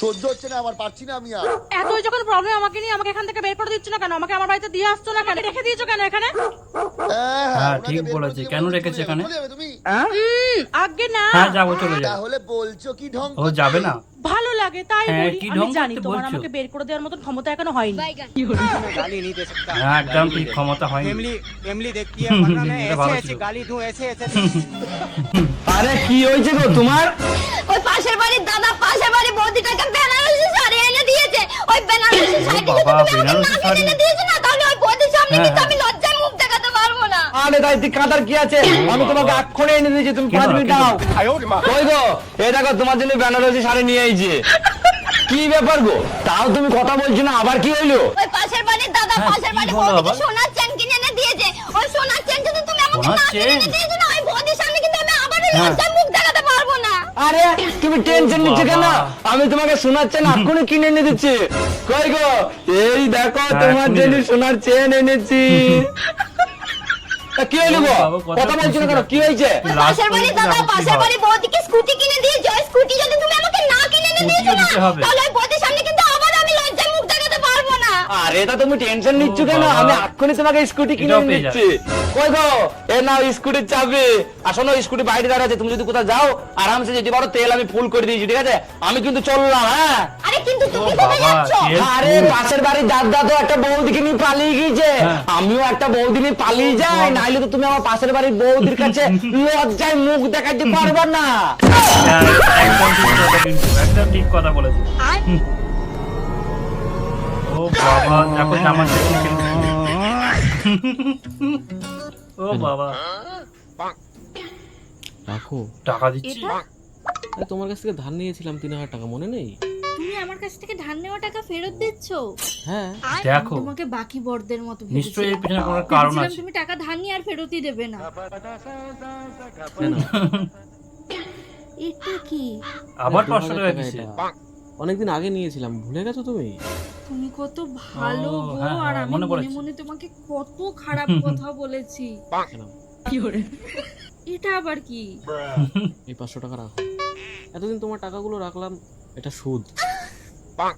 সহ্য হচ্ছে না আমার পারছি না আমি আর। এতই যখন প্রবলেম আমাকে নিয়ে আমাকে এখান থেকে বের করে দিচ্ছ না কেন? আমাকে আমার বাড়িতে দিয়ে আসছো না কেন? রেখে দিয়েছ কেন এখানে? হ্যাঁ, হ্যাঁ, ঠিক বলেছি। কেন রেখেছো এখানে? তুমি। আগে না। হ্যাঁ যাব চলে যাও তাহলে বলছো কি ঢং ও যাবে না? ভালো লাগে তাই হ্যাঁ, বলি কি আমি ঢং জানি করতে তোমার বলছো? আমাকে বের করে দেওয়ার মতন ক্ষমতা এখনো হয়নি गाली नहीं दे सकता হ্যাঁ একদম ঠিক ক্ষমতা হয়নি फैमिली फैमिली देखती है वरना मैं এটা ভালো ऐसे ऐसे ছিল। गाली दूं ऐसे ऐसे আরে কি হয়েছে গো তোমার ওই পাশের বাড়ির দাদা পাশের বাড়ির বৌদিটাকে বেনারসি শাড়ি এনে দিয়েছে ওই বেনারসি শাড়ি যদি বাবা, তুমি আমাকে বেনারসি না শাড়ি? কিনে দিয়েছো না তাহলে ওই বৌদির সামনে হ্যাঁ, কিন্তু হ্যাঁ। আমি লজ্জায় মুখ দেখাতে পারব তাই তুই কাঁদার কি আছে? আমি তোমাকে এক্ষুনি এনে দিয়েছি তুমি পাঁচ মিনিট দাও। কই গো? এই দেখো তোমার জন্য বেনারসি শাড়ি নিয়ে আইছে। কি ব্যাপার গো? তাও তুমি কথা বলছো না আবার কি হইল? ওই পাশের বাড়ির দাদা হ্যাঁ, পাশের বাড়ির বৌদিকে সোনার চেন কিনে এনে দিয়েছে। ওই সোনার চেন যদি তুমি আমাকে না কিনে দিয়েছ না ওই বৌদির সামনে কিন্তু আমি আবারও হ্যাঁ। লজ্জায় মুখ দেখাতে পারব না। আরে তুমি টেনশন নিচ্ছ কেন? আমি তোমাকে সোনার চেন এক্ষুনি কিনে এনে দিচ্ছি। কই গো? এই দেখো হ্যাঁ, তোমার জন্য। সোনার চেন এনেছি। কি হইল কথা কেন? কি হয়েছে? পাশের বাড়ির দাদা পাশের হয়? বৌদিকে স্কুটি কিনে দিয়ে ওই স্কুটি যদি তুমি আমাকে না কিনে দিয়েছ না তাহলে ওই বৌদির সামনে কিন্তু আবার আমি লজ্জায় মুখ দেখাতে পারব না আরে তা তুমি টেনশন নিচ্ছ কেন? আমি এক্ষুনি তোমাকে স্কুটি কিনে দিচ্ছি কই গো? এ নাও স্কুটির চাবি। আসলে স্কুটি বাইরে দাঁড়া আছে। তুমি যদি কোথাও যাও আরামসে যেতে পারো তেল আমি ফুল করে দিয়েছি ঠিক আছে? আমি কিন্তু চললাম হ্যাঁ? আরে কিন্তু তুমি কোথায় যাচ্ছ? আরে পাশের বাড়ির দাদা তো একটা বৌদিকে নিয়ে পালিয়ে গিয়েছে। হ্যাঁ। আমিও একটা বৌদি নিয়ে পালিয়ে যাই। নাইলে তো তুমি আমার পাশের বাড়ির বৌদির কাছে লজ্জায় মুখ দেখাতে পারবে না। হ্যাঁ, একদম ঠিক কথা বলেছে বাবা দেখো জামা ও বাবা। রাখো। টাকা দিচ্ছি। আরে তোমার কাছ থেকে ধার নিয়েছিলাম তিন হাজার টাকা মনে নেই? তুমি আমার কাছ থেকে ধার নেওয়া টাকা ফেরত দিচ্ছ? হ্যাঁ। দেখো। তোমাকে বাকি বড়দের মতো নিশ্চয়ই এর পিছনে কোনো কারণ আছে। তুমি টাকা ধার নিয়ে আর ফেরতই দেবে না। এটা কি? আবার দু পাঁচশো হাজার টাকা টাকা অনেকদিন আগে নিয়েছিলাম ভুলে গেছো তুমি? তুমি কত ভালো ও, গো হ্যাঁ, আর হ্যাঁ, আমি মনে মনে পড়েছে। মনে তোমাকে কত খারাপ কথা বলেছি? এটা আবার কি? এই পাঁচশো টাকা রাখো। এতদিন তোমার টাকাগুলো রাখলাম এটা সুদ।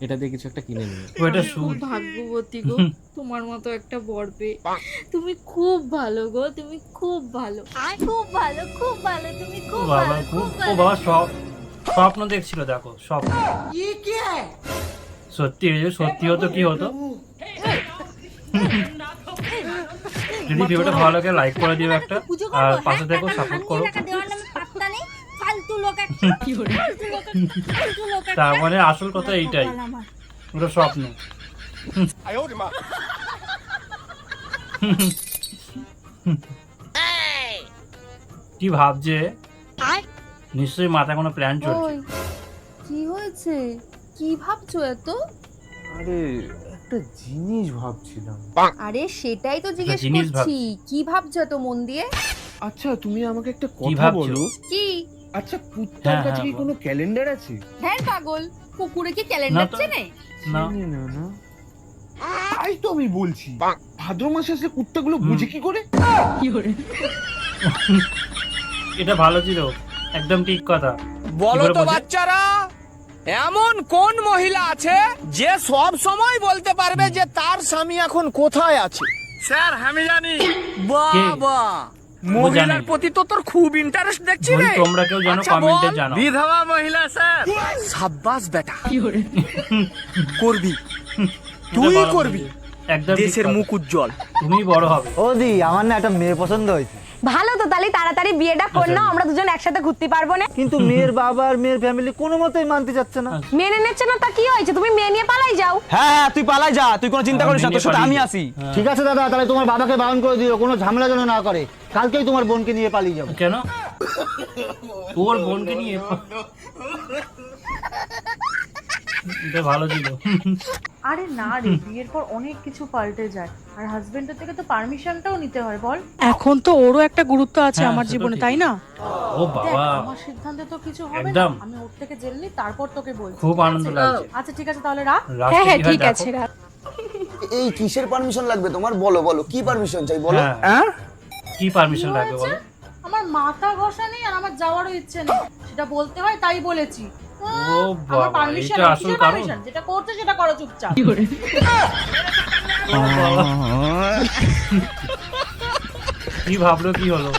এটা দিয়ে কিছু একটা কিনে নিয়ে ও এটা আমি খুব সুদ ভাগ্যবতী গো তোমার মতো একটা বর পেয়ে। তুমি খুব ভালো গো তুমি খুব ভালো। খুব ভালো খুব ভালো তুমি ও খুব বাবা ভালো খুব খুব ও ভালো। বাবা সব স্বপ্ন দেখছিল দেখো স্বপ্ন। এই যে সত্যি সত্যি হতো কি হতো? যদি ভিডিওটা ভালো লাগে লাইক করে দিও একটা আর পাশে? থেকো টাকা সাপোর্ট করো। তার মানে আসল কথা এইটাই। ওটা স্বপ্ন। কি ভাবছে? নিশ্চয়ই মাথায় কোনো প্ল্যান চলছে। কি হয়েছে? কি ভাবছ এত? আরে একটা জিনিস ভাবছিলাম। আরে সেটাই তো জিজ্ঞেস জিনিস করছি। কি ভাবছ এত মন দিয়ে? আচ্ছা তুমি আমাকে একটা কথা বলো। কি? আচ্ছা কুত্তার হ্যাঁ, কাছে কি হ্যাঁ, কোনো ক্যালেন্ডার আছে? হ্যাঁ পাগল। পুকুরে কি ক্যালেন্ডার চেনে? না। না না। তাই তো আমি বলছি। ভাদ্র মাসে আসলে কুত্তাগুলো বুঝে কি করে? কি করে? এটা ভালো ছিল। একদম ঠিক কথা। বলো তো বাচ্চারা। এমন কোন মহিলা আছে যে সব সময় বলতে পারবে যে তার স্বামী এখন কোথায় আছে? স্যার আমি জানি। বাবা! মহিলার প্রতি তো তোর খুব ইন্টারেস্ট দেখছি রে। তোমরা কেউ জানো আচ্ছা, কমেন্টে বল। জানাও। বিধবা মহিলা স্যার। সাব্বাস বেটা। করবি। তুই করবি। একদম দেশের মুখ উজ্জ্বল। তুমি বড় হবে। ও দি আমার না একটা মেয়ে পছন্দ হয়েছে। ভালো তো তাহলে তাড়াতাড়ি বিয়েটা কর আচ্ছা। নাও আমরা দুজন একসাথে ঘুরতে পারব না কিন্তু মেয়ের বাবা আর মেয়ের ফ্যামিলি কোনো মতেই মানতে চাচ্ছে না মেনে নিচ্ছে না তা কি হয়েছে তুমি মেয়ে নিয়ে পালাই যাও হ্যাঁ হ্যাঁ তুই পালাই যা তুই কোনো চিন্তা হ্যাঁ, করিস না তোর সাথে আমি আসি ঠিক আছে দাদা তাহলে তোমার বাবাকে বারণ করে দিও কোনো ঝামেলা যেন না করে কালকেই তোমার বোনকে নিয়ে পালিয়ে যাব কেন তোর বোনকে নিয়ে ভালো ছিল। আরে না রে বিয়ের পর অনেক কিছু পাল্টে যায়। আর হাজবেন্ডের থেকে তো পারমিশনটাও নিতে হয় বল। এখন তো ওরও একটা গুরুত্ব আছে হ্যাঁ, আমার জীবনে তাই না? ও বাবা। আমার সিদ্ধান্তে তো কিছু হবে না। আমি ওর থেকে জেল নিই তারপর তোকে বলছি। খুব আনন্দ লাগছে। আচ্ছা ঠিক আছে তাহলে রাখ। কি হয় দেখো। এই কিসের পারমিশন লাগবে তোমার? বলো বলো কি পারমিশন চাই বলো? হ্যাঁ। কি পারমিশন লাগবে বলো? আমার মাথা ঘষা নেই আর আমার যাওয়ারও ইচ্ছে নেই। সেটা বলতে হয় তাই বলেছি। ও বাবা এটা আসল কারণ? যেটা করতে সেটা করো চুপচাপ। কি ভাবলো কি হলো?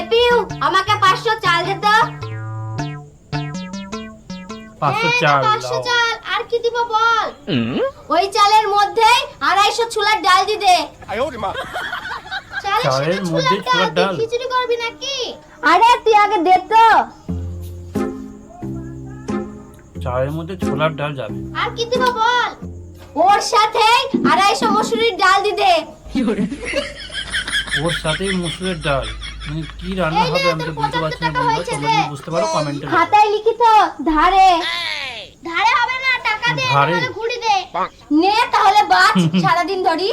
এপিউ আমাকে পাঁচশো চাল দে তো। পাঁচশো চাল পাঁচশো দাও। চাল আর কি দিব বল? ওই চালের মধ্যে আড়াইশো ছোলার ডাল দি দে। চালের চালের মধ্যে ছোলার ছোলার ডাল ডাল? খিচুড়ি করবি নাকি? আরে তুই আগে দে তো। চায়ের মধ্যে ছোলার ডাল যাবে। আর কি দিব বল? ওর সাথে আড়াইশো মসুরির ডাল দি দে। ওর সাথেই মুসুরের ডাল। মানে কি রান্না নে, হবে আমি তো বুঝতে পারছি না বন্ধুরা তোমরা যদি বুঝতে পারো কমেন্টে? খাতায় লিখি তো ধারে। ধারে হবে না টাকা দে ধারে? নাহলে দে। নে তাহলে বাঁচ সারাদিন ধরি।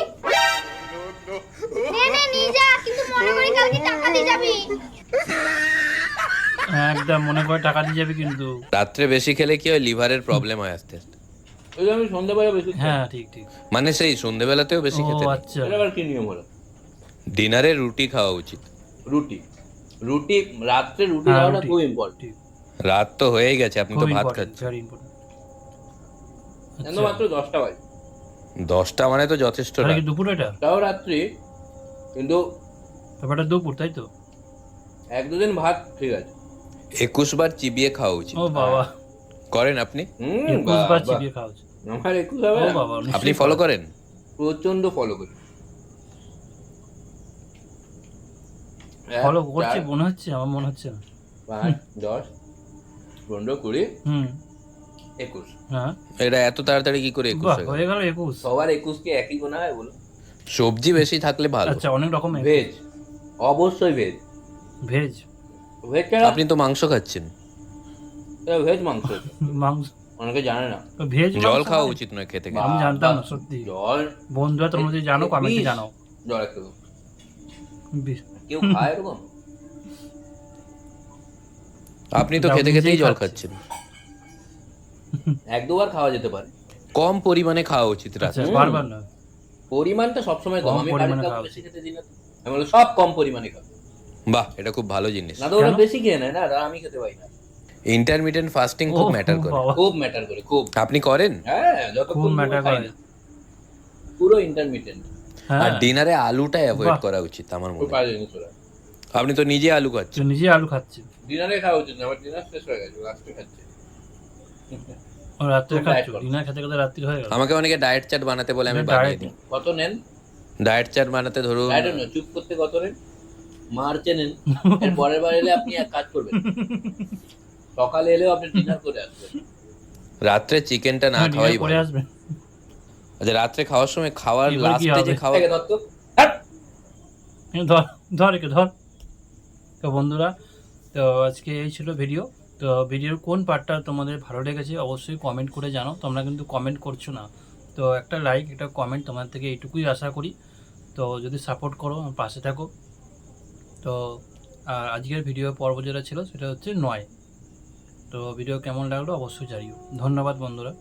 নে নে নিয়ে যা কিন্তু মনে করি কালকে টাকা দিয়ে যাবি। একদম মনে করে টাকা দিয়ে যাবে কিন্তু। রাত্রে বেশি খেলে কি হয়? লিভারের প্রবলেম হয় আস্তে আস্তে। ওই আমি সন্ধ্যাবেলা বেশি হ্যাঁ ঠিক ঠিক। মানে সেই সন্ধেবেলাতেও বেশি খেতে নেই। আচ্ছা। এটা আবার কি নিয়ম হলো ডিনারে রুটি খাওয়া উচিত। রুটি। রুটি রাত্রে রুটি হ্যাঁ, খাওয়াটা খুব ইম্পর্টেন্ট রাত তো হয়েই গেছে আপনি তো ভাত খাচ্ছেন। ভেরি ইম্পর্টেন্ট কেন মাত্র দশটা বাজে? দশটা মানে তো যথেষ্ট রাত। এটা? তাও রাত্রি কিন্তু ব্যাপারটা দুপুর তাই তো? এক দুদিন ভাত ঠিক আছে। একুশ বার চিবিয়ে খাওয়া উচিত। ও বাবা। করেন আপনি? একুশ বার চিবিয়ে খাওয়া উচিত। আমার একুশ হবে ও না? বাবা আপনি ফলো। করেন। প্রচণ্ড ফলো করি। ফলো করছি মনে হচ্ছে আমার মনে হচ্ছে না। পাঁচ দশ পনেরো কুড়ি হুম। একুশ। হ্যাঁ। এটা এত তাড়াতাড়ি কি করে একুশ হয়ে গেল? একুশ। সবার একুশকে একই গোনা হয় বলো সবজি বেশি থাকলে ভালো। আচ্ছা অনেক রকম ভেজ অবশ্যই ভেজ। ভেজ। ভেজ আপনি তো মাংস খাচ্ছেন। ভেজ মাংস। মাংস। অনেকে জানে না। ভেজ জল খাওয়া উচিত নয় খেতে আমি জানতাম না সত্যি। জল বন্ধুরা তোমরা যদি জানো কমেন্টে বিষ। জানাও। জল একটু। কেউ খায় এরকম? আপনি তো খেতে খেতেই জল খাচ্ছেন। এক দুবার খাওয়া যেতে পারে। কম পরিমাণে খাওয়া উচিত আচ্ছা রাতে বারবার না। পরিমাণটা সবসময় কম। কম আমি খাওয়া কাউকে বেশি খেতে দিই না। তো। আমি বলি সব কম পরিমাণে খাও। বাহ এটা খুব ভালো জিনিস। না তো ওরা বেশি খেয়ে নেয় না আমি খেতে পাই না। ইন্টারমিডিয়েন্ট ফাস্টিং খুব ম্যাটার করে। খুব ম্যাটার করে খুব। আপনি করেন? হ্যাঁ যতক্ষণ খুব ম্যাটার করে। না। পুরো ইন্টারমিডিয়েন্ট হ্যাঁ। আর ডিনারে আলুটা অ্যাভয়েড করা উচিত আমার মনে হয়। আপনি তো নিজে আলু খাচ্ছেন। নিজে আলু খাচ্ছেন। ডিনারে খাওয়া উচিত না আমার ডিনার শেষ হয়ে গেছে লাস্টে খাচ্ছে। রাত্রে খাচ্ছ? ডিনার খেতে খেতে রাত্রি হয়ে গেল? আমাকে অনেকে ডায়েট চার্ট বানাতে বলে আমি বানিয়ে দিই। কত নেন? ডায়েট চার্ট বানাতে ধরুন আই ডোন্ট নো চুপ করতে কত নেন? মার্চে নেন। এর পরের বার এলে আপনি এক কাজ করবেন। সকালে এলেও আপনি ডিনার করে আসবেন। রাত্রে চিকেনটা না হ্যাঁ, খাওয়াই ভালো। আসবে আচ্ছা রাত্রে খাওয়ার সময় খাওয়ার লাস্টে যে খাওয়া দত্ত ধর ধর একে ধর। তো বন্ধুরা তো আজকে এই ছিল ভিডিও তো ভিডিওর কোন পার্টটা তোমাদের ভালো লেগেছে অবশ্যই কমেন্ট করে জানো তোমরা কিন্তু কমেন্ট করছ না। তো একটা লাইক একটা কমেন্ট তোমার থেকে এইটুকুই আশা করি। তো যদি সাপোর্ট করো পাশে থাকো। তো আর আজকের ভিডিও পর্ব যেটা ছিল, সেটা হচ্ছে নয়। তো ভিডিও কেমন লাগল অবশ্যই জানিও। ধন্যবাদ বন্ধুরা।